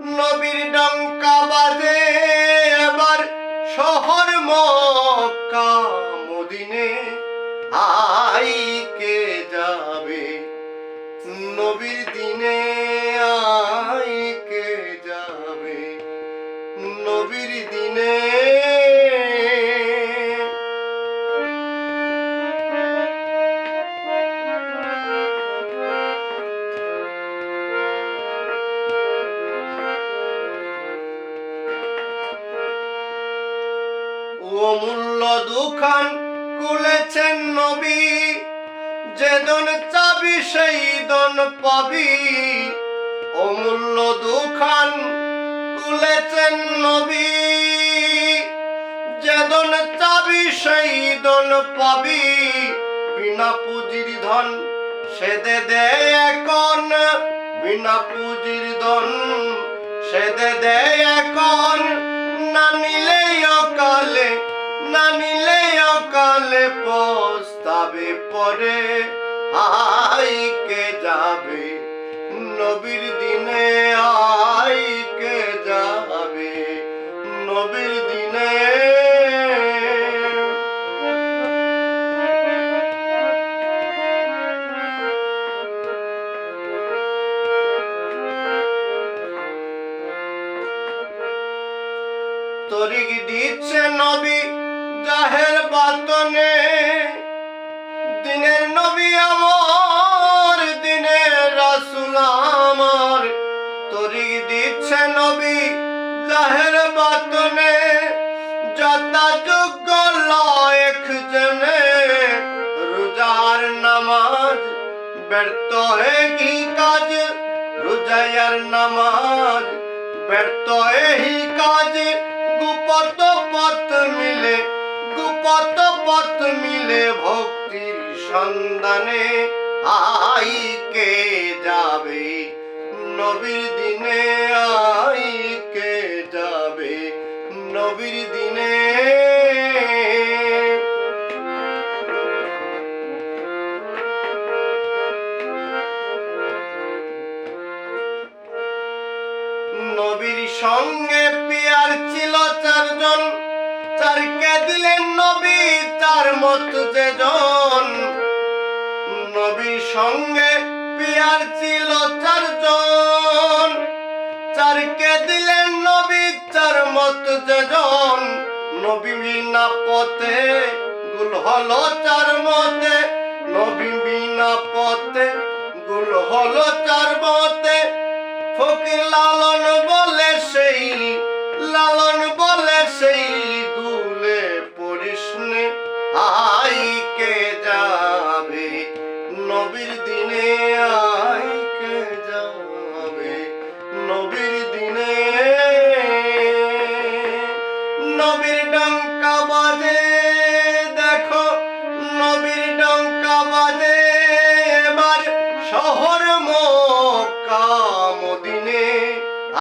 নবীর ডঙ্কা বাজে এবার শহর মক্কা মদিনে। আই কে যাবে নবীর দিনে? অমূল্য দুখান কুলেছেন নবী। যে দন চাবি, সেই দন পাবি। অমূল্য দুখান খুলেছেন নবী। যে দন চাবি, সেই দন পাবি। বিনা পুঁজির ধন সে দে এখন। বিনা পুঁজির ধন সে দে এখন। না নিলে অকালে না নিলে অকালে পস্তাবে পরে। আই কে যাবে নবীর তরিক দিচ্ছে নবী জাহের বাতনে। দিনের নবী আমার, দিনের রাসুল আমার। তরিক দিচ্ছে নবী জাহের বাতনে। যথা যোগ্য লায়ক জনে রোজার নামাজ ব্যর্থ হয়ে কি কাজ? রোজায়ার নামাজ ব্যর্থ এই কাজ? গুপত পথ মিলে, গুপত পথ মিলে ভক্তির সন্ধানে আই কে যাবে? নবীর দিনে আই কে যাবে? নবীর দিনে নবীর সঙ্গে পিয়ার ছিল চারজন। চারকে দিলেন নবী, তার মত যেজন নবীর সঙ্গে পিয়ার ছিল চারজন। চারকে দিলেন নবী চার মত যেজন নবী বিনা পথে গুল হলো চার মতে। নবী বিনা পথে গুল হলো চার মতে। ডঙ্কা বাজে দেখো নবীর ডঙ্কা বাজে। এবার শহর মক্কা মদিনে